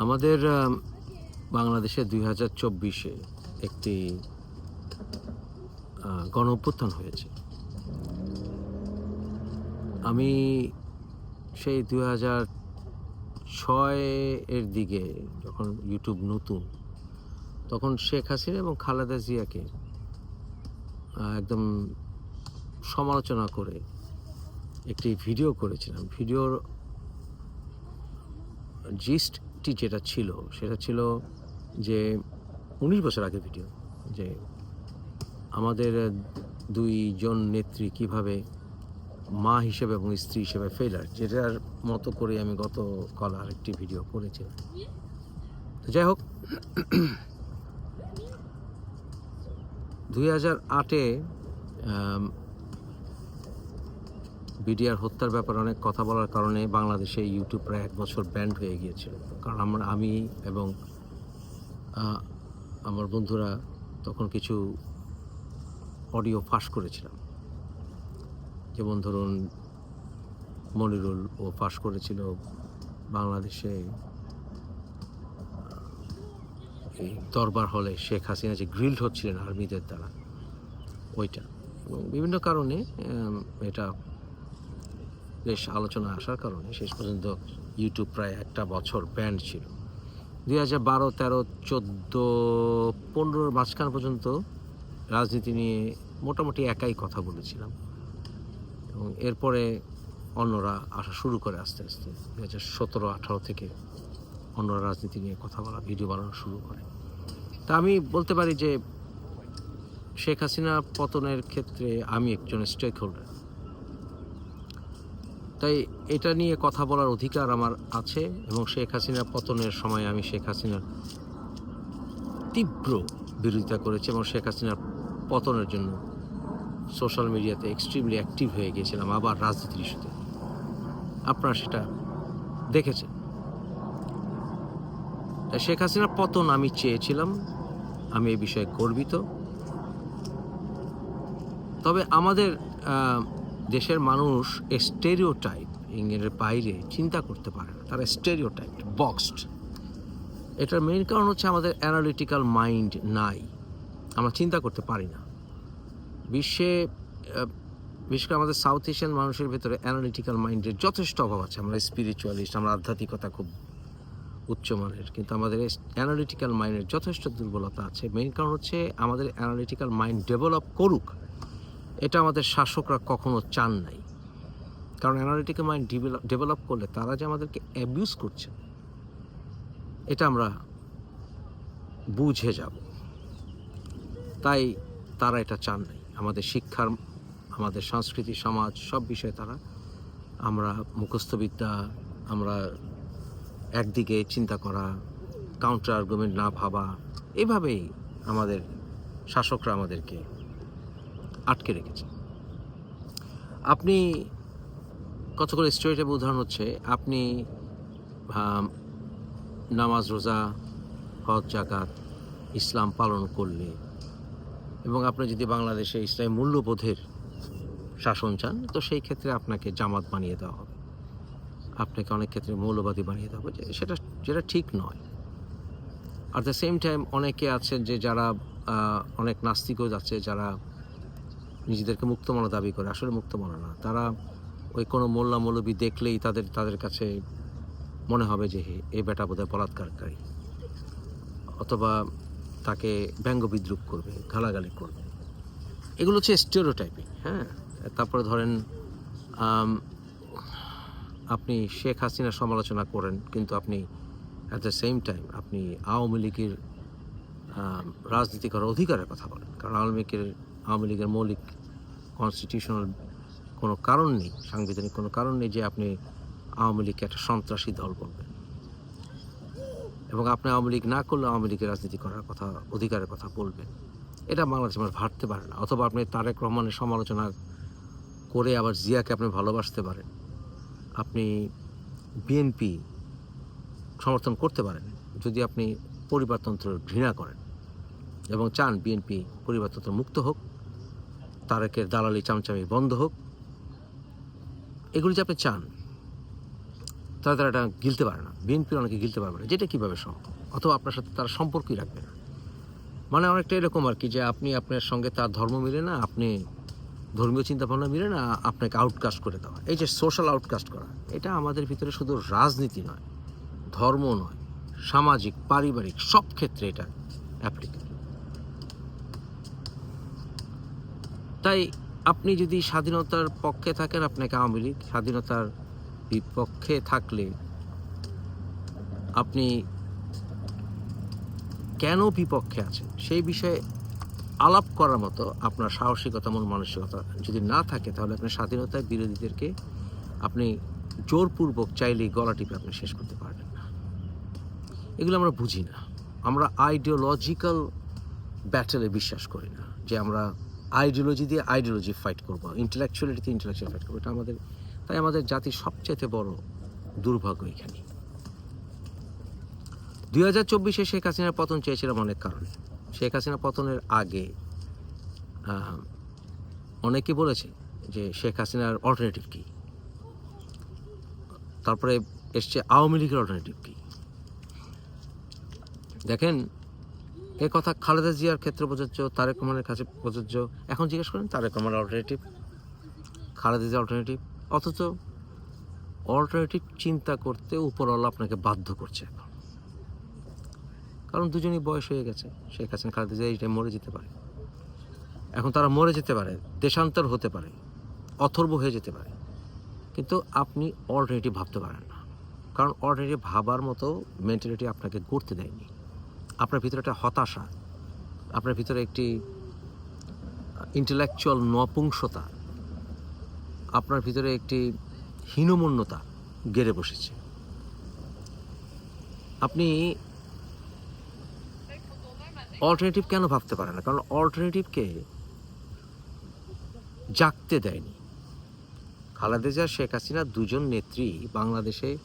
আমাদের আম, বাংলাদেশে দুই হাজার চব্বিশে একটি গণ অভ্যুত্থান হয়েছে। আমি সেই দুই হাজার ছয় এর দিকে যখন ইউটিউব নতুন তখন শেখ হাসিনা এবং খালেদা জিয়াকে একদম সমালোচনা করে একটি ভিডিও করেছিলাম। ভিডিওর জিস্টটি যেটা ছিল, সেটা ছিল যে উনিশ বছর আগে ভিডিও যে আমাদের দুইজন নেত্রী কীভাবে মা হিসেবে এবং স্ত্রী হিসেবে ফেলার যেটার মতো করে আমি গত কাল আরেকটি ভিডিও করেছিলাম। তো যাই হোক, দুই হাজার আটে বিডিআর হত্যার ব্যাপারে অনেক কথা বলার কারণে বাংলাদেশে ইউটিউব প্রায় এক বছর ব্যান্ড হয়ে গিয়েছিল। কারণ আমরা, আমি এবং আমার বন্ধুরা তখন কিছু অডিও ফাঁস করেছিলাম। যেমন ধরুন, মনিরুল ও ফাঁস করেছিল বাংলাদেশে, এই দরবার হলে শেখ হাসিনা যে গ্রিল্ড হচ্ছিলেন আর্মিদের দ্বারা, ওইটা। এবং বিভিন্ন কারণে এটা বেশ আলোচনা আসার কারণে শেষ পর্যন্ত ইউটিউব প্রায় একটা বছর ব্যান্ড ছিল। দুই হাজার বারো, তেরো, চোদ্দ, পনেরোর মাঝখান পর্যন্ত রাজনীতি নিয়ে মোটামুটি একাই কথা বলেছিলাম। এবং এরপরে অন্যরা আসা শুরু করে আস্তে আস্তে। দু হাজার সতেরো, আঠারো থেকে অন্যরা রাজনীতি নিয়ে কথা বলা ভিডিও বানানো শুরু করে। তা আমি বলতে পারি যে শেখ হাসিনা পতনের ক্ষেত্রে আমি একজন স্টেক হোল্ডার তাই এটা নিয়ে কথা বলার অধিকার আমার আছে এবং শেখ হাসিনা পতনের সময় আমি শেখ হাসিনার তীব্র বিরোধিতা করেছি এবং শেখ হাসিনার পতনের জন্য সোশ্যাল মিডিয়াতে এক্সট্রিমলি অ্যাক্টিভ হয়ে গিয়েছিলাম, আবার রাজনীতির ইস্যুতে। আপনারা সেটা দেখেছেন। তাই শেখ হাসিনার পতন আমি চেয়েছিলাম, আমি এই বিষয়ে গর্বিত। তবে আমাদের দেশের মানুষ স্টেরিও টাইপ ইংল্যান্ডের বাইরে চিন্তা করতে পারে না। তারা স্টেরিও টাইপ বক্সড এটার মেইন কারণ হচ্ছে আমাদের অ্যানালিটিক্যাল মাইন্ড নাই। আমরা চিন্তা করতে পারি না। বিশ্বে বিশেষ করে আমাদের সাউথ এশিয়ান মানুষের ভেতরে অ্যানালিটিক্যাল মাইন্ডের যথেষ্ট অভাব আছে। আমরা স্পিরিচুয়ালিস্ট আমরা আধ্যাত্মিকতা খুব উচ্চমানের কিন্তু আমাদের অ্যানালিটিক্যাল মাইন্ডের যথেষ্ট দুর্বলতা আছে। মেইন কারণ হচ্ছে আমাদের অ্যানালিটিক্যাল মাইন্ড ডেভেলপ করুক। এটা আমাদের শাসকরা কখনো চান নাই। কারণ অ্যানালিটিক্যাল মাইন্ড ডেভেলপ করলে তারা যে আমাদেরকে অ্যাবিউজ করছে, এটা আমরা বুঝে যাব। তাই তারা এটা চান নাই। আমাদের শিক্ষার, আমাদের সংস্কৃতি সমাজ, সব বিষয়ে তারা, আমরা মুখস্থবিদ্যা, আমরা একদিকে চিন্তা করা কাউন্টার আর্গুমেন্ট না ভাবা, এভাবেই আমাদের শাসকরা আমাদেরকে আটকে রেখেছে। আপনি কত করে স্ট্রেট উদাহরণ হচ্ছে, আপনি নামাজ, রোজা, হজ জাকাত ইসলাম পালন করলে এবং আপনি যদি বাংলাদেশে ইসলামী মূল্যবোধের শাসন চান, তো সেই ক্ষেত্রে আপনাকে জামাত বানিয়ে দেওয়া হবে। আপনাকে অনেক ক্ষেত্রে মৌলবাদী বানিয়ে দেওয়া হবে সেটা, যেটা ঠিক নয়। আর দ্য সেম টাইম অনেকে আছেন যে যারা অনেক নাস্তিকও আছে, যারা নিজেদেরকে মুক্ত মনা দাবি করে, আসলে মুক্ত মনা না। তারা ওই কোনো মোল্লা মৌলবী দেখলেই তাদের তাদের কাছে মনে হবে যে হে, এ বেটা বোধহয় বলাৎকারকারী। অথবা তাকে ব্যঙ্গ বিদ্রুপ করবে, গালাগালি করবে। এগুলো হচ্ছে স্টেরো টাইপিং হ্যাঁ? তারপরে ধরেন আপনি শেখ হাসিনার সমালোচনা করেন, কিন্তু আপনি অ্যাট দ্য সেম টাইম আপনি আওয়ামী লীগের রাজনীতি করার অধিকারের কথা বলেন। কারণ আওয়ামী লীগের আওয়ামী লীগের মৌলিক কনস্টিটিউশনাল কোনো কারণ নেই, সাংবিধানিক কোনো কারণ নেই যে আপনি আওয়ামী লীগকে একটা সন্ত্রাসী দল বলবেন। এবং আপনি আওয়ামী লীগ না করলে আওয়ামী লীগের রাজনীতি করার কথা, অধিকারের কথা বলবেন। এটা বাংলাদেশ মানুষ ভাবতে পারে না। অথবা আপনি তারেক রহমানের সমালোচনা করে আবার জিয়াকে আপনি ভালোবাসতে পারেন। আপনি বিএনপি সমর্থন করতে পারেন, যদি আপনি পরিবারতন্ত্র ঘৃণা করেন। এবং চান বিএনপি পরিবারতন্ত্র মুক্ত হোক। তারেকের দালালি চামচামি বন্ধ হোক। এগুলি যে আপনি চান, তারা তারা এটা গিলতে পারে না। বিএনপির অনেকে গিলতে পারবে না। যেটা কীভাবে সম্ভব? অথবা আপনার সাথে তারা সম্পর্কই রাখবে না। মানে অনেকটা এরকম আর কি যে আপনি আপনার সঙ্গে তার ধর্ম মিলে না, আপনি ধর্মীয় চিন্তাভাবনা মিলে না, আপনাকে আউটকাস্ট করে দেওয়া। এই যে সোশ্যাল আউটকাস্ট করা, এটা আমাদের ভিতরে শুধু রাজনীতি নয়, ধর্ম নয়, সামাজিক, পারিবারিক সব ক্ষেত্রে এটা অ্যাপ্লিকেবল তাই আপনি যদি স্বাধীনতার পক্ষে থাকেন, আপনাকে আওয়ামী লীগ স্বাধীনতার বিপক্ষে থাকলে আপনি কেন বিপক্ষে আছেন? সেই বিষয়ে আলাপ করার মতো আপনার সাহসিকতা, মন মানসিকতা যদি না থাকে, তাহলে আপনি স্বাধীনতার বিরোধীদেরকে আপনি জোরপূর্বক চাইলেই গলা টিপে আপনি শেষ করতে পারবেন না। এগুলো আমরা বুঝি না। আমরা আইডিওলজিক্যাল ব্যাটেলে বিশ্বাস করি না যে আমরা আইডিওলজি দিয়ে আইডিওলজি ফাইট করব ইন্টেলেকচুয়ালিটিতে ইন্টেলেকচুয়াল ফাইট করব, এটা আমাদের, তাই আমাদের জাতির সবচেয়ে বড় দুর্ভাগ্য এখানে। দুই হাজার চব্বিশে শেখ হাসিনার পতন চেয়েছিলাম অনেক কারণে। শেখ হাসিনা পতনের আগে অনেকে বলেছে যে শেখ হাসিনার অল্টারনেটিভ কী? তারপরে এসছে আওয়ামী লীগের অল্টারনেটিভ কী? দেখেন এ কথা খালেদা জিয়ার ক্ষেত্রে প্রযোজ্য, তারেক রহমানের কাছে প্রযোজ্য। এখন জিজ্ঞেস করেন, তারেক রহমানের অল্টারনেটিভ খালেদা জিয়া অল্টারনেটিভ অথচ অল্টারনেটিভ চিন্তা করতে উপরওয়ালা আপনাকে বাধ্য করছে এখন। কারণ দুজনই বয়স হয়ে গেছে, শেখ হাসিনা, খালেদা জিয়া এই টাইম মরে যেতে পারে। এখন তারা মরে যেতে পারে, দেশান্তর হতে পারে, অথর্ব হয়ে যেতে পারে। কিন্তু আপনি অল্টারনেটিভ ভাবতে পারেন না। কারণ অল্টারনেটিভ ভাবার মতো মেন্টালিটি আপনাকে গড়তে দেয়নি। আপনার ভিতরে একটা হতাশা, আপনার ভিতরে একটি ইন্টেলেকচুয়াল নপুংসতা, আপনার ভিতরে একটি হীনমন্যতা গেড়ে বসেছে। আপনি অল্টারনেটিভ কেন ভাবতে পারে না? কারণ অল্টারনেটিভকে জাগতে দেয়নি। খালেদা জিয়া, শেখ হাসিনা দুজন নেত্রী বাংলাদেশে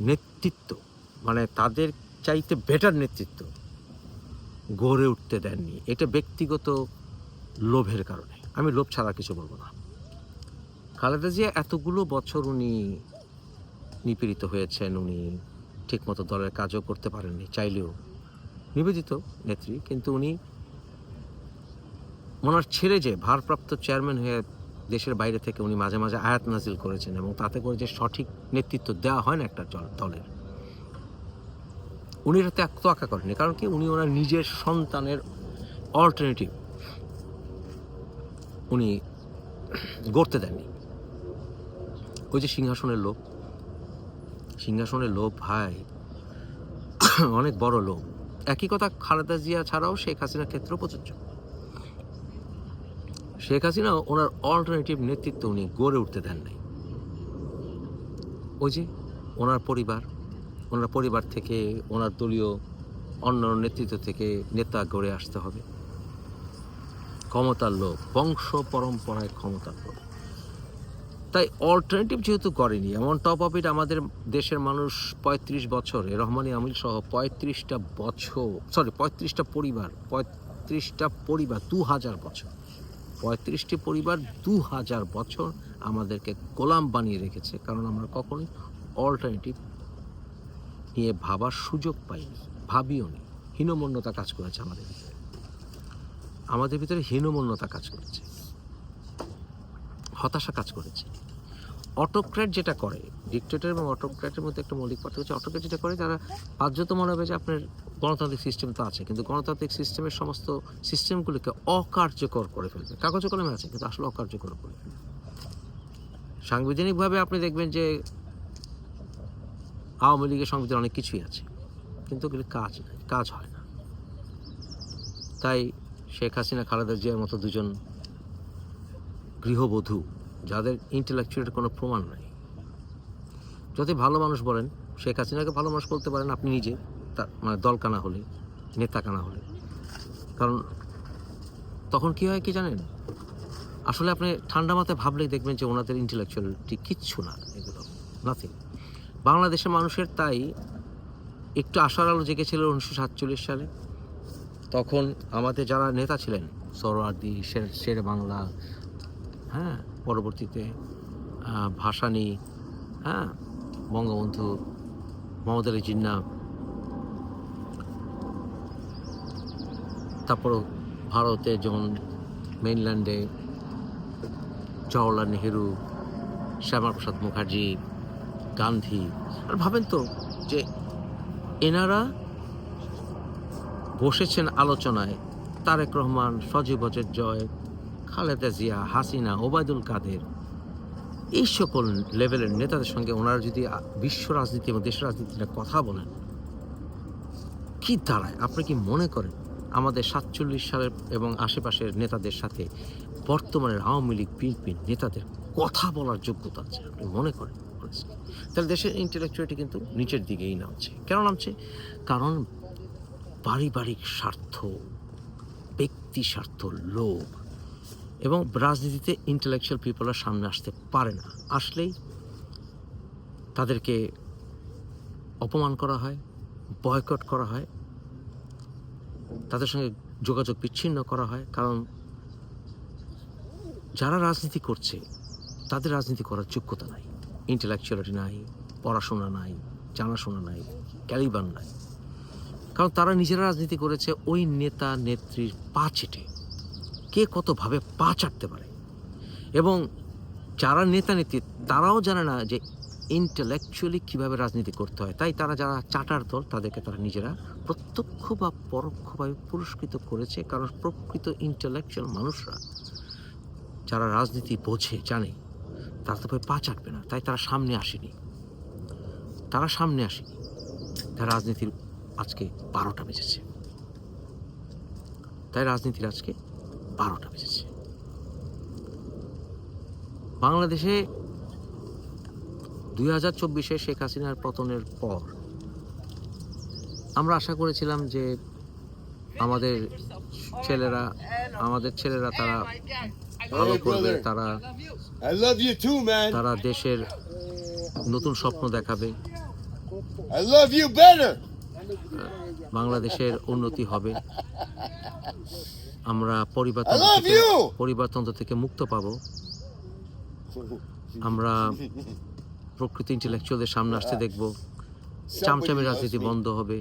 নেতৃত্ব মানে তাদের চাইতে বেটার নেতৃত্ব গড়ে উঠতে দেননি। এটা ব্যক্তিগত লোভের কারণে। আমি লোভ ছাড়া কিছু বলব না। খালেদা জিয়া এতগুলো বছর উনি নিপীড়িত হয়েছেন, উনি ঠিকমতো দলের কাজও করতে পারেননি, চাইলেও নিবেদিত নেত্রী, কিন্তু উনি ওনার ছেড়ে যে ভারপ্রাপ্ত চেয়ারম্যান হয়ে দেশের বাইরে থেকে উনি মাঝে মাঝে আয়াত নাজিল করেছেন এবং তাতে করে যে সঠিক নেতৃত্ব দেওয়া হয় না একটা দল- দলের। উনি এটা ত্যাগ তোয়াক্কা করেননি। কারণ কি? উনি ওনার নিজের সন্তানের অল্টারনেটিভ উনি গড়তে দেননি। ওই যে সিংহাসনের লোভ। সিংহাসনের লোভ ভাই, অনেক বড় লোভ। একই কথা খালেদা জিয়া ছাড়াও শেখ হাসিনার ক্ষেত্রে প্রযোজ্য। শেখ হাসিনা ওনার অল্টারনেটিভ নেতৃত্ব উনি গড়ে উঠতে দেন নাই। ওই যে ওনার পরিবার ওনার পরিবার থেকে, ওনার দলীয় অন্য নেতৃত্ব থেকে নেতা গড়ে আসতে হবে। ক্ষমতার লোক বংশ পরম্পরায় ক্ষমতার লোক তাই অল্টারনেটিভ যেহেতু করেনি, এমন টপ অফ ইট আমাদের দেশের মানুষ পঁয়ত্রিশ বছরে রহমানি আমিল সহ পঁয়ত্রিশটা বছর সরি পঁয়ত্রিশটা পরিবার পঁয়ত্রিশটা পরিবার দু হাজার বছর, পঁয়ত্রিশটি পরিবার দু হাজার বছর আমাদেরকে গোলাম বানিয়ে রেখেছে, কারণ আমরা কখনোই অল্টারনেটিভ নিয়ে ভাবার সুযোগ পাইনি, ভাবিও নি। হীনমন্যতা কাজ করেছে আমাদের ভিতরে। আমাদের ভিতরে হীনমন্যতা কাজ করেছে। হতাশা কাজ করেছে। অটোক্র্যাট যেটা করে, ডিক্টেটর এবং অটোক্র্যাটের মধ্যে একটা মৌলিক পার্থক্য হচ্ছে, অটোক্র্যাট যেটা করে, তারা বাধ্যত মনে হবে যে আপনার গণতান্ত্রিক সিস্টেম তো আছে, কিন্তু গণতান্ত্রিক সিস্টেমের সমস্ত সিস্টেমগুলিকে অকার্যকর করে ফেলবে। কাগজ কলমে আছে, কিন্তু আসলে অকার্যকর করে ফেলবে। সাংবিধানিকভাবে আপনি দেখবেন যে আওয়ামী লীগের সংবিধান অনেক কিছুই আছে, কিন্তু ওগুলি কাজ নাই, কাজ হয় না। তাই শেখ হাসিনা, খালেদা জিয়ার মতো দুজন গৃহবধূ, যাদের ইন্টেলেকচুয়ালের কোনো প্রমাণ নাই, যদি ভালো মানুষ বলেন, শেখ হাসিনাকে ভালো মানুষ বলতে পারেন আপনি নিজে, তার মানে দল কানা হলে নেতা কানা হলে। কারণ তখন কি হয় কি জানেন? আসলে আপনি ঠান্ডা মাথায় ভাবলেই দেখবেন যে ওনাদের ইন্টেলেকচুয়ালিটি কিচ্ছু না, এগুলো নাথিং বাংলাদেশের মানুষের তাই একটু আশার আলো জেগেছিল উনিশশো সাতচল্লিশ সালে। তখন আমাদের যারা নেতা ছিলেন সরোয়ার্দি শের শের বাংলা হ্যাঁ পরবর্তীতে ভাসানী হ্যাঁ বঙ্গবন্ধু মোহাম্মদ আলী জিন্না, তারপর ভারতে যেমন মেইনল্যান্ডে জওয়াহরলাল নেহেরু, শ্যামাপ্রসাদ মুখার্জি গান্ধী। আর ভাবেন তো যে এনারা বসেছেন আলোচনায়, তারেক রহমান, সজীব জয়, খালেদা জিয়া, হাসিনা, ওবায়দুল কাদের, এই সকল লেভেলের নেতাদের সঙ্গে ওনারা যদি বিশ্ব রাজনীতি এবং দেশ রাজনীতি কথা বলেন, কি দাঁড়ায়? আপনি কি মনে করেন আমাদের সাতচল্লিশ সালের এবং আশেপাশের নেতাদের সাথে বর্তমানের আওয়ামী লীগ বিএনপি নেতাদের কথা বলার যোগ্যতা আছে? আপনি মনে করেন? Honestly? তাহলে দেশের ইন্টেলেকচুয়ালিটি কিন্তু নিচের দিকেই নামছে। কেন নামছে? কারণ পারিবারিক স্বার্থ, ব্যক্তি স্বার্থ, লোভ এবং রাজনীতিতে ইন্টেলেকচুয়াল পিপলরা সামনে আসতে পারে না। আসলেই তাদেরকে অপমান করা হয় বয়কট করা হয়, তাদের সঙ্গে যোগাযোগ বিচ্ছিন্ন করা হয়। কারণ যারা রাজনীতি করছে, তাদের রাজনীতি করার যোগ্যতা নাই। ইন্টেলেকচুয়ালিটি নাই, পড়াশোনা নাই, জানাশোনা নাই ক্যালিবান নাই। কারণ তারা নিজেরা রাজনীতি করেছে ওই নেতা, নেত্রীর পা চেটে। কে কতভাবে পা চাটতে পারে? এবং যারা নেতা, নেত্রী, তারাও জানে না যে ইন্টেলেকচুয়ালি কীভাবে রাজনীতি করতে হয়। তাই তারা যারা চাটার দল, তাদেরকে তারা নিজেরা প্রত্যক্ষ বা পরোক্ষভাবে পুরস্কৃত করেছে। কারণ প্রকৃত ইন্টেলেকচুয়াল মানুষরা যারা রাজনীতি বোঝে, জানে তারা তো পা চাটবে না, তাই তারা সামনে আসেনি। তারা সামনে আসেনি। তাই রাজনীতির আজকে বারোটা বেজেছে। তাই রাজনীতির আজকে বারোটা বেজেছে। বাংলাদেশে দুই হাজার চব্বিশে শেখ হাসিনার পতনের পর আমরা আশা করেছিলাম যে আমাদের ছেলেরা আমাদের ছেলেরা তারা ভালো করবে তারা. তারা দেশের নতুন স্বপ্ন দেখাবে I love you better. বাংলাদেশের উন্নতি হবে আমরা I পরিবারতন্ত্র থেকে পরিবারতন্ত্র থেকে মুক্ত পাব আমরা প্রকৃতি ইন্টেলেকচুয়ালদের সামনে আসতে দেখব চামচামি রাজনীতি বন্ধ হবে.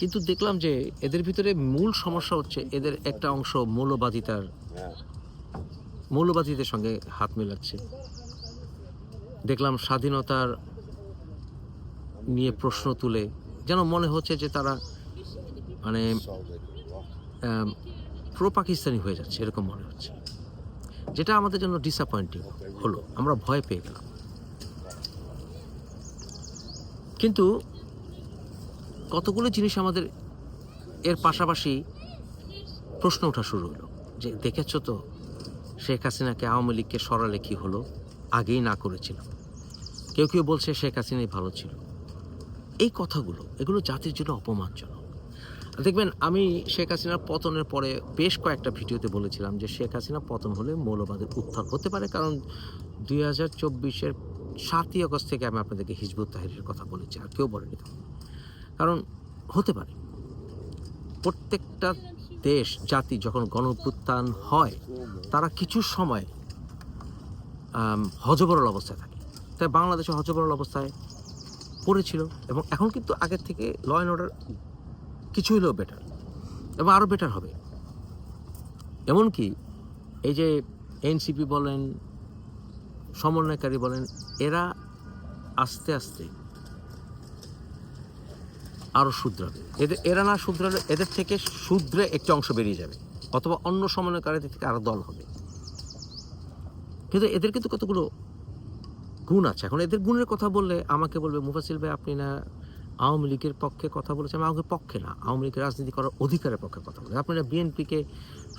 কিন্তু দেখলাম যে এদের ভিতরে মূল সমস্যা হচ্ছে এদের একটা অংশ মৌলবাদিতার Yeah. মৌলবাদীদের সঙ্গে হাত মেলাচ্ছে। দেখলাম স্বাধীনতার নিয়ে প্রশ্ন তুলে যেন মনে হচ্ছে যে তারা মানে প্রো পাকিস্তানি হয়ে যাচ্ছে এরকম মনে হচ্ছে। যেটা আমাদের জন্য ডিসঅ্যাপয়েন্টিং হলো আমরা ভয় পেয়ে গেলাম। কিন্তু কতগুলো জিনিস আমাদের এর পাশাপাশি প্রশ্ন ওঠা শুরু হলো। যে দেখেছ তো, শেখ হাসিনাকে আওয়ামী লীগকে সরালে কি হলো? আগেই না করেছিল কেউ কেউ বলছে শেখ হাসিনাই ভালো ছিল। এই কথাগুলো, এগুলো জাতির জন্য অপমানজনক। দেখবেন, আমি শেখ হাসিনার পতনের পরে বেশ কয়েকটা ভিডিওতে বলেছিলাম যে শেখ হাসিনা পতন হলে মৌলবাদের উত্থান হতে পারে, কারণ দুই হাজার চব্বিশের সাতই আগস্ট থেকে আমি আপনাদেরকে হিজবুত তাহিরের কথা বলেছি, আর কেউ বলেনি তখন। কারণ হতে পারে। প্রত্যেকটা দেশ, জাতি যখন গণপ্রত্যান হয়, তারা কিছু সময় হজবরল অবস্থায় থাকে। তাই বাংলাদেশে হজবরল অবস্থায় পড়েছিল এবং এখন কিন্তু আগের থেকে ল অ্যান্ড অর্ডার কিছু হলেও বেটার এবং আরও বেটার হবে। এমনকি এই যে এনসিপি বলেন, সমন্বয়কারী বলেন, এরা আস্তে আস্তে আরও শুধরাবে। এদের, এরা না শুধরালে এদের থেকে শুধরে একটি অংশ বেরিয়ে যাবে। অথবা অন্য সমন্বয়কারীদের থেকে আরও দল হবে। কিন্তু এদের কিন্তু কতগুলো গুণ আছে। এখন এদের গুণের কথা বললে আমাকে বলবে, মুফাসিল ভাই, আপনি না আওয়ামী লীগের পক্ষে কথা বলেছেন? আমি আওয়ামী পক্ষে না, আওয়ামী লীগের রাজনীতি করার অধিকারের পক্ষে কথা বলেন আপনারা বিএনপিকে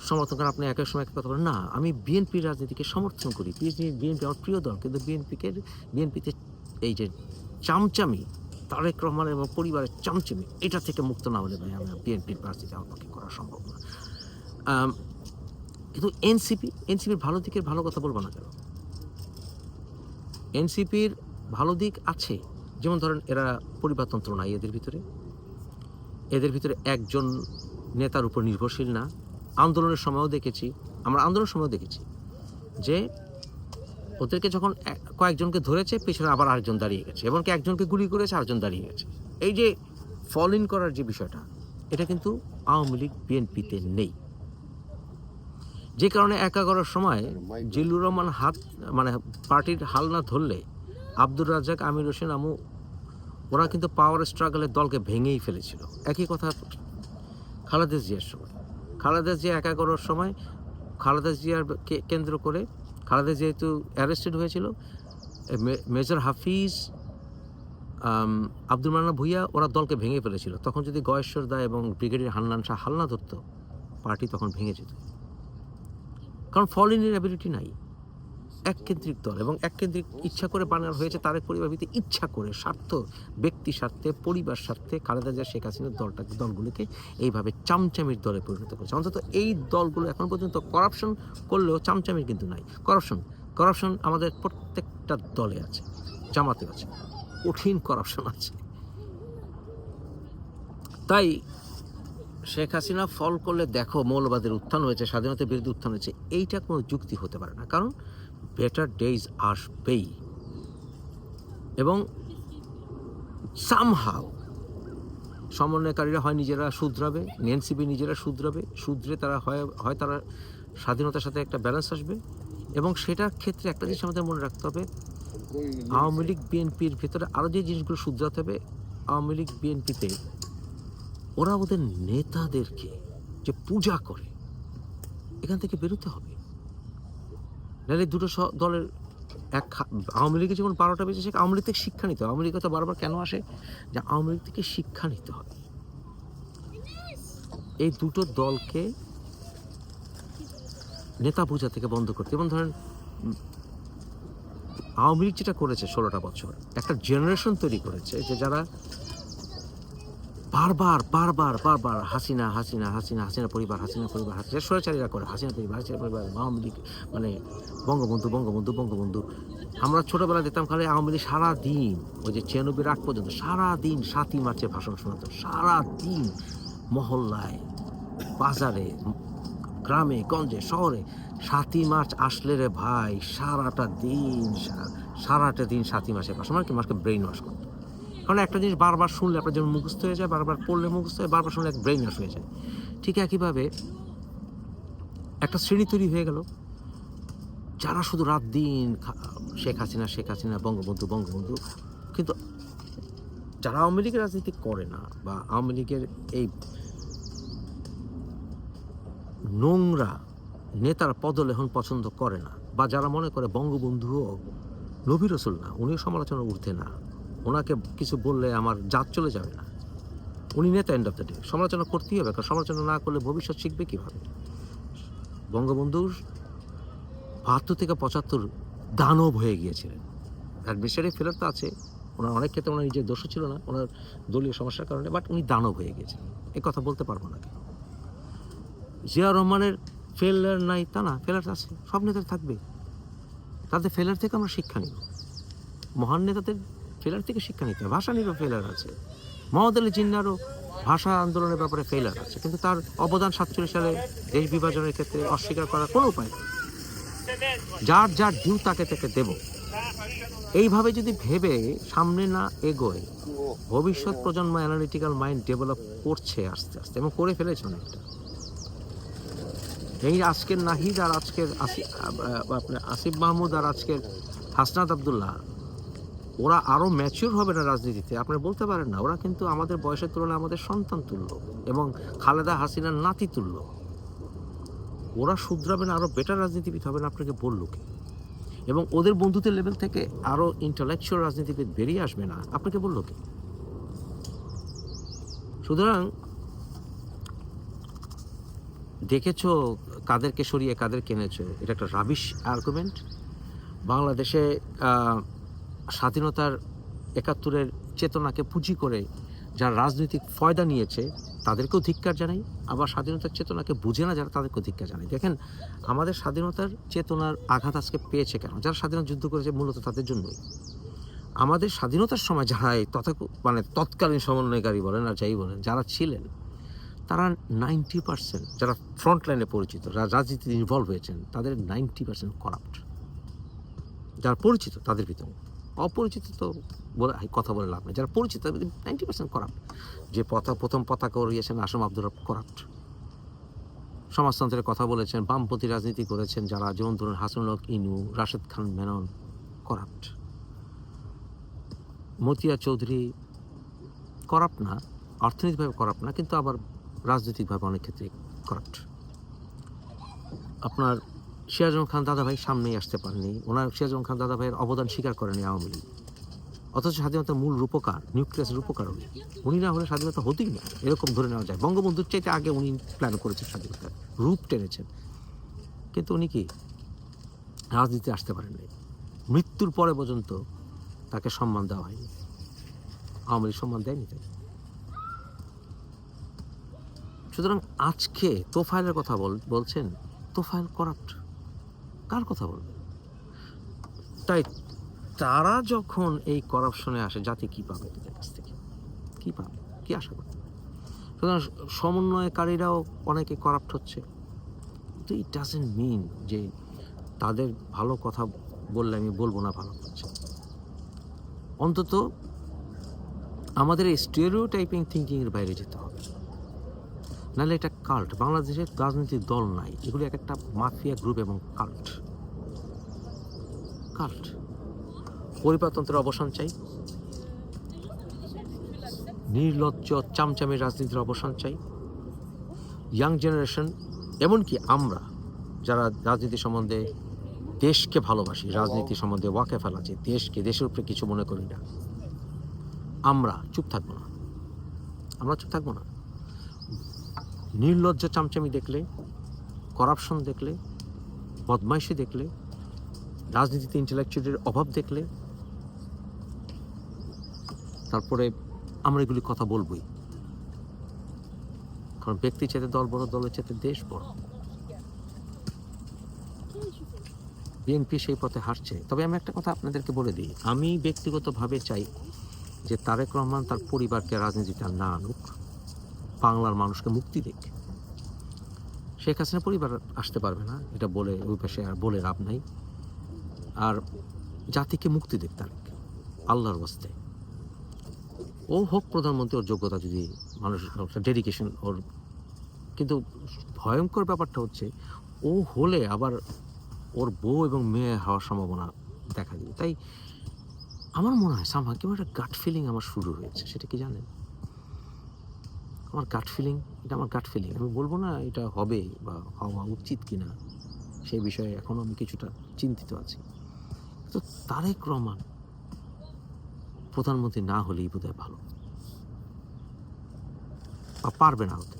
সমর্থন করেন, আপনি একের সময় কথা বলেন? না, আমি বিএনপির রাজনীতিকে সমর্থন করি। বিএনপি আমার প্রিয় দল, কিন্তু বিএনপিকে, বিএনপিতে এই যে চামচামি তারেক রহমান এবং পরিবারের চামচিমি, এটা থেকে মুক্ত না হলে ভাই আমি বিএনপির রাজনীতি আমার পক্ষে করা সম্ভব না। কিন্তু এনসিপি এনসিপির ভালো দিকের ভালো কথা বলব না কেন? এনসিপির ভালো দিক আছে, যেমন ধরেন এরা পরিবারতন্ত্র নাই এদের ভিতরে। এদের ভিতরে একজন নেতার উপর নির্ভরশীল না। আন্দোলনের সময়ও দেখেছি, আমরা আন্দোলনের সময়ও দেখেছি যে ওদেরকে যখন কয়েকজনকে ধরেছে, পিছনে আবার আরেকজন দাঁড়িয়ে গেছে এবং একজনকে গুলি করেছে, আরেকজন দাঁড়িয়ে গেছে। এই যে ফল ইন করার যে বিষয়টা, এটা কিন্তু আওয়ামী লীগ, বিএনপিতে নেই। যে কারণে একা করার সময় জিল্লুর রহমান হাত মানে পার্টির হাল না ধরলে আব্দুর রাজ্জাক, আমির হোসেন, আমু, ওরা কিন্তু পাওয়ার স্ট্রাগলের দলকে ভেঙেই ফেলেছিল। একই কথা খালেদা জিয়ার সময়। খালেদা জিয়া একা করার সময়, খালেদা জিয়ার কেন্দ্র করে খালেদা যেহেতু অ্যারেস্টেড হয়েছিল মেজর হাফিজ আব্দুল মান্না ভুইয়া, ওরা দলকে ভেঙে ফেলেছিল। তখন যদি গয়েশ্বর দা এবং ব্রিগেডিয়ার হান্নান শাহ হালনা ধরত, পার্টি তখন ভেঙে যেত। কারণ ফল ফলিনের অ্যাবিলিটি নাই। এককেন্দ্রিক দল এবং এককেন্দ্রিক ইচ্ছা করে বানানো হয়েছে তারেক পরিবার ভিত্তি ইচ্ছা করে, স্বার্থ, ব্যক্তি স্বার্থে, পরিবার স্বার্থে খালেদা জিয়া, শেখ হাসিনার দলটা দলগুলিকে এইভাবে চামচামির দলে পরিণত করেছে। অন্তত এই দলগুলো এখন পর্যন্ত করাপশন করলেও চামচামির কিন্তু নাই। করাপশন করাপশন আমাদের প্রত্যেকটা দলে আছে, জামাতে আছে, কঠিন করাপশন আছে। তাই শেখ হাসিনা ফল করলে দেখো মৌলবাদের উত্থান হয়েছে, স্বাধীনতার বিরুদ্ধে উত্থান হয়েছে, এইটা কোনো যুক্তি হতে পারে না। কারণ বেটার ডেজ আসবেই এবং সামহাও সমন্বয়কারীরা হয় নিজেরা শুধরাবে এনসিপি নিজেরা শুধরাবে, শুধরে তারা হয় হয় তারা স্বাধীনতার সাথে একটা ব্যালেন্স আসবে এবং সেটার ক্ষেত্রে একটা জিনিস আমাদের মনে রাখতে হবে, আওয়ামী লীগ বিএনপির ভেতরে আরও যে জিনিসগুলো শুধরাতে হবে, আওয়ামী লীগ বিএনপিতে ওরা ওদের নেতাদেরকে যে পূজা করে, এখান থেকে বেরোতে হবে। নাহলে দুটো দলের এক আওয়ামী লীগের যখন বারোটা বেজে সে আওয়ামী লীগ থেকে শিক্ষা নিতে হবে। আওয়ামী লীগ কথা বারবার কেন আসে? যে আওয়ামী লীগ থেকে শিক্ষা নিতে হবে। এই দুটো দলকে নেতা পূজা থেকে বন্ধ করতে এবং ধরেন, আওয়ামী লীগ যেটা করেছে ষোলোটা বছর, একটা জেনারেশন তৈরি করেছে যে যারা বারবার বারবার বারবার হাসিনা হাসিনা হাসিনা হাসিনা পরিবার হাসিনা পরিবার, হাসিনা স্বৈরাচারীরা করে, হাসিনা পরিবার হাসিনা পরিবার, আওয়ামী লীগ মানে বঙ্গবন্ধু বঙ্গবন্ধু বঙ্গবন্ধু। আমরা ছোটবেলা দেখতাম খালি আওয়ামী লীগ সারা দিন ওই যে ছিয়ানব্বই আগ পর্যন্ত সারা দিন সাতই মার্চে ভাষণ শোনাতো সারা দিন মহল্লায়, বাজারে, গ্রামে, গঞ্জে, শহরে। সাতই মার্চ আসলে রে ভাই, সারাটা দিন সারাটা দিন সাতই মাসে ভাষণ মানে কি মানুষকে ব্রেইন ওয়াশ করতো। কারণ একটা জিনিস বারবার শুনলে আপনার যেমন মুখস্থ হয়ে যায়, বারবার পড়লে মুখস্থ হয় বারবার শুনলে এক ব্রেইন ওয়াশ হয়ে যায়। ঠিক একইভাবে একটা শ্রেণি তৈরি হয়ে গেল। যারা শুধু রাত দিন শেখ হাসিনা শেখ হাসিনা, বঙ্গবন্ধু বঙ্গবন্ধু, কিন্তু যারা আওয়ামী লীগের রাজনীতি করে না বা আওয়ামী লীগের এই নোংরা নেতার পদলেহন পছন্দ করে না বা যারা মনে করে বঙ্গবন্ধুও নবী রসুল না, উনিও সমালোচনা ঊর্ধ্বে না ওনাকে কিছু বললে আমার জাত চলে যাবে না। উনি নেতা এন্ড অফ দ্য ডে সমালোচনা করতেই হবে, কারণ সমালোচনা না করলে ভবিষ্যৎ শিখবে কীভাবে? বঙ্গবন্ধুর বাহাত্তর থেকে পঁচাত্তর দানব হয়ে গিয়েছিলেন। অ্যাডমিনিস্ট্রেটিভ ফেলার তো আছে। ওনার অনেক ক্ষেত্রে ওনার নিজের দোষও ছিল না, ওনার দলীয় সমস্যার কারণে বাট উনি দানব হয়ে গিয়েছিলেন। এ কথা বলতে পারব না কেন? জিয়া রহমানের ফেলার নাই তা না ফেলার আছে, সব নেতার থাকবে তাদের ফেলার থেকে আমরা শিক্ষা নিব। মহান নেতাদের ফেলার থেকে শিক্ষা নিতে হবে। ভাষা নিরও ফেলার আছে। মোহাম্মদ আলী জিন্নারও ভাষা আন্দোলনের ব্যাপারে ফেলার আছে। কিন্তু তার অবদান সাতচল্লিশ সালে দেশ বিভাজনের ক্ষেত্রে অস্বীকার করার কোনো উপায় নেই। যার যার ডিউ তাকে তাকে দেব। এইভাবে যদি ভেবে সামনে না এগোয়, ভবিষ্যৎ প্রজন্ম অ্যানালিটিক্যাল মাইন্ড ডেভেলপ করছে আস্তে আস্তে এবং করে ফেলেছে অনেকটা। এই আজকের নাহিদ আর আজকের আসি- আ- আ- আপনার আসিফ মাহমুদ আর আজকের হাসনাত আবদুল্লাহ ওরা আরও ম্যাচিওর হবে না রাজনীতিতে আপনি বলতে পারেন না। ওরা কিন্তু আমাদের বয়সের তুলনায় আমাদের সন্তান তুল্য এবং খালেদা হাসিনার নাতি তুল্য। ওরা শুধরাবেন আরও বেটার রাজনীতিবিদ হবেন আপনাকে বলল কে? এবং ওদের বন্ধুদের লেভেল থেকে আরও ইন্টালেকচুয়াল রাজনীতিবিদ বেরিয়ে আসবে না, আপনাকে বলল কে? সুতরাং দেখেছ কাদেরকে সরিয়ে কাদের কিনেছো? এটা একটা রাবিশ আর্গুমেন্ট বাংলাদেশে স্বাধীনতার একাত্তরের চেতনাকে পুঁজি করে যারা রাজনৈতিক ফয়দা নিয়েছে, তাদেরকেও ধিক্কার জানাই। আবার স্বাধীনতার চেতনাকে বুঝে না যারা, তাদেরকেও ধিক্কার জানাই। দেখেন, আমাদের স্বাধীনতার চেতনার আঘাত আজকে পেয়েছে কেন? যারা স্বাধীনতা যুদ্ধ করেছে, মূলত তাদের জন্যই। আমাদের স্বাধীনতার সময় যারা তথা মানে তৎকালীন সমন্বয়কারী বলেন আর যাই বলেন, যারা ছিলেন, তারা নাইনটি পার্সেন্ট, যারা ফ্রন্ট লাইনে পরিচিত, যারা রাজনীতিতে ইনভলভ হয়েছেন, তাদের নাইনটি পার্সেন্ট করাপ্ট যারা পরিচিত, তাদের ভিতরে। অপরিচিত তো বলে কথা বলে লাভ নেই। যারা পরিচিত নাইনটি পার্সেন্ট করাপ্ট যে পথা, প্রথম পতাকা উড়িয়েছেন আসম আব্দুর করাপ্ট সমাজতন্ত্রের কথা বলেছেন, বামপন্থী রাজনীতি করেছেন, যারা যেমন ধরুন হাসানুল হক, ইনু, রাশেদ খান মেনন করাপ্ট মতিয়া চৌধুরী করাপ্ট না, অর্থনৈতিকভাবে করাপ্ট না, কিন্তু আবার রাজনৈতিকভাবে অনেক ক্ষেত্রে করাপ্ট আপনার সিরাজুল খান দাদাভাই সামনেই আসতে পারেনি। ওনার সিরাজুল খান দাদাভাইয়ের অবদান স্বীকার করেনি আওয়ামী লীগ। অথচ স্বাধীনতার মূল রূপকার নিউক্লিয়াসের রূপকার উনি। উনি না হলে স্বাধীনতা হতেই না, এরকম ধরে নেওয়া যায়। বঙ্গবন্ধুর চাইতে আগে উনি প্ল্যান করেছেন স্বাধীনতা রূপ টেনেছেন। কিন্তু উনি কি রাজনীতি আসতে পারেননি মৃত্যুর পরে পর্যন্ত তাকে সম্মান দেওয়া হয়নি। আওয়ামী লীগ সম্মান দেয়নি তাই সুতরাং আজকে তোফাইলের কথা বল, বলছেন তোফাইল করাপ্ট। কার কথা বলবেন তাই তারা যখন এই করাপশনে আসে, জাতি কি পাবে তাদের কাছ থেকে? কি পাবে? কি আশা করবে? সুতরাং সমন্বয়কারীরাও অনেকে করাপ্ট হচ্ছে। তো ইট ডাজেন্ট মিন যে তাদের ভালো কথা বললে আমি বলব না ভালো করছে। অন্তত আমাদের এই স্টেরিও টাইপিং থিঙ্কিংয়ের বাইরে যেতে হবে। নাহলে এটা কাল্ট বাংলাদেশের রাজনৈতিক দল নাই। এগুলো এক একটা মাফিয়া গ্রুপ এবং কাল্ট কাল্ট পরিবারতন্ত্রের অবসান চাই। নির্লজ্জ চামচামের রাজনীতির অবসান চাই। ইয়াং জেনারেশন, এমনকি আমরা, যারা রাজনীতি সম্বন্ধে দেশকে ভালোবাসি, রাজনীতি সম্বন্ধে ওয়াকে ফেলাছি দেশকে, দেশের উপরে কিছু মনে করি না। আমরা চুপ থাকব না। আমরা চুপ থাকব না। নির্লজ্জ, চামচামি দেখলে, করাপশন দেখলে, বদমাইশি দেখলে রাজনীতিতে ইন্টেলেকচুয়ালের অভাব দেখলে তারপরে আমরা এগুলি কথা বলবই। কারণ ব্যক্তি চাইতে দল বড়, দলের চাইতে দেশ বড়। বিএনপি সেই পথে হাঁটছে। তবে আমি একটা কথা আপনাদেরকে বলে দিই। আমি ব্যক্তিগতভাবে চাই যে তারেক রহমান তার পরিবারকে রাজনীতিতে না আনুক, বাংলার মানুষকে মুক্তি দিক। শেখ হাসিনা পরিবার আসতে পারবে না, এটা বলে ওই পাশে আর বলে লাভ নাই। আর জাতিকে মুক্তি দিক তারেক আল্লাহর বস্তে ও হোক প্রধানমন্ত্রী, ওর যোগ্যতা যদি মানুষ ডেডিকেশন ওর কিন্তু ভয়ঙ্কর ব্যাপারটা হচ্ছে, ও হলে আবার ওর বউ এবং মেয়ে হওয়ার সম্ভাবনা দেখা দিবে। তাই আমার মনে হয় সামহা কেমন একটা গাট ফিলিং আমার শুরু হয়েছে, সেটা কি জানেন? আমার গাট ফিলিং এটা আমার গাট ফিলিং আমি বলব না এটা হবে বা হওয়া উচিত কি না সেই বিষয়ে এখনও আমি কিছুটা চিন্তিত আছি। তো তারেক রহমান প্রধানমন্ত্রী না হলেই বোধহয় ভালো। বা পারবে না হতে।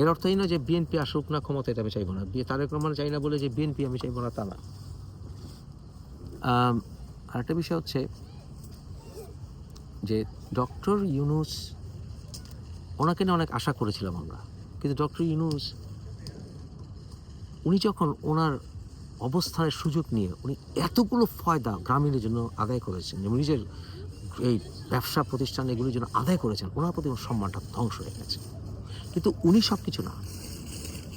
এর অর্থ এই না যে বিএনপি আসুক না ক্ষমতা এটা আমি চাইব না। তারেক রহমান চাই না বলে যে বিএনপি আমি চাইব না, তা না। আরেকটা বিষয় হচ্ছে যে ডক্টর ইউনুস, ওনাকে নিয়ে অনেক আশা করেছিলাম আমরা। কিন্তু ডক্টর ইউনুস, উনি যখন ওনার অবস্থানের সুযোগ নিয়ে উনি এতগুলো ফয়দা গ্রামীণের জন্য আদায় করেছেন, এবং নিজের এই ব্যবসা প্রতিষ্ঠান এগুলির জন্য আদায় করেছেন, ওনার প্রতি সম্মানটা ধ্বংস হয়ে গেছে। কিন্তু উনি সব কিছু না।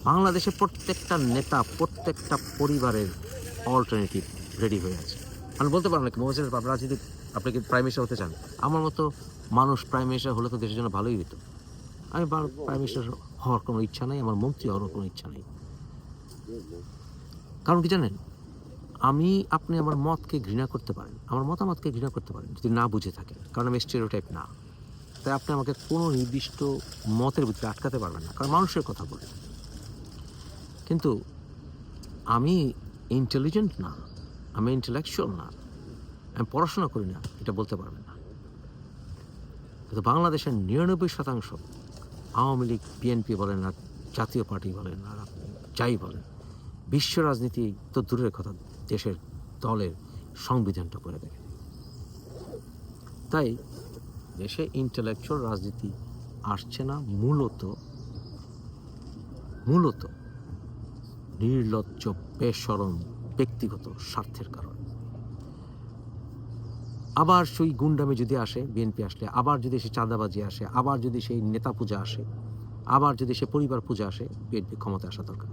বাংলাদেশের প্রত্যেকটা নেতা, প্রত্যেকটা পরিবারের অল্টারনেটিভ রেডি হয়ে আছে। আমি বলতে পারেন নাকি মহাজের রাজনীতি আপনি কি প্রাইম মিনিস্টার হতে চান? আমার মতো মানুষ প্রাইম মিনিস্টার হলে তো দেশের জন্য ভালোই হতো আমি প্রাইম মিনিস্টার হওয়ার কোনো ইচ্ছা নেই, আমার মন্ত্রী হওয়ার কোনো ইচ্ছা নেই। কারণ কি জানেন? আমি, আপনি আমার মতকে ঘৃণা করতে পারেন। আমার মতামতকে ঘৃণা করতে পারেন, যদি না বুঝে থাকেন। কারণ আমি স্টেরিওটাইপ না। তাই আপনি আমাকে কোনো নির্দিষ্ট মতের ভিতরে আটকাতে পারবেন না, কারণ মানুষের কথা বলে। কিন্তু আমি ইন্টেলিজেন্ট না, আমি ইন্টেলেকচুয়াল না, আমি পড়াশোনা করি না, এটা বলতে পারবেন না। কিন্তু বাংলাদেশের নিরানব্বই শতাংশ আওয়ামী লীগ বিএনপি বলেন আর জাতীয় পার্টি বলেন আর যাই বলেন বিশ্ব রাজনীতি তো দূরের কথা, দেশের দলের সংবিধানটা করে দেখেন তাই দেশে ইন্টেলেকচুয়াল রাজনীতি আসছে না মূলত মূলত নির্লজ্জ, বেসরম, ব্যক্তিগত স্বার্থের কারণে। আবার সেই গুন্ডামে যদি আসে বিএনপি আসলে, আবার যদি সে চাঁদাবাজি আসে, আবার যদি সেই নেতা পূজা আসে, আবার যদি সে পরিবার পূজা আসে বিএনপি ক্ষমতা আসা দরকার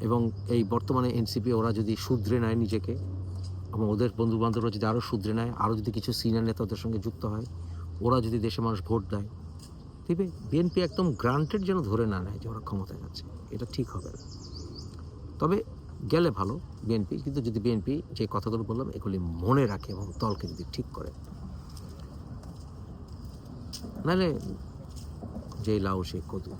এবং এই বর্তমানে এনসিপি ওরা যদি শুধরে নেয় নিজেকে, এবং ওদের বন্ধু বান্ধবরা যদি আরও শুধরে নেয়, আরও যদি কিছু সিনিয়র নেতা ওদের সঙ্গে যুক্ত হয়, ওরা যদি দেশে মানুষ ভোট দেয় দিবে বিএনপি একদম গ্রান্টেড যেন ধরে না নেয় যে ওরা ক্ষমতায় যাচ্ছে। এটা ঠিক হবে না। তবে গেলে ভালো বিএনপি কিন্তু যদি বিএনপি যে কথাগুলো বললাম, এগুলি মনে রাখে এবং দলকে যদি ঠিক করে। নাহলে যে লাউ সে কদু।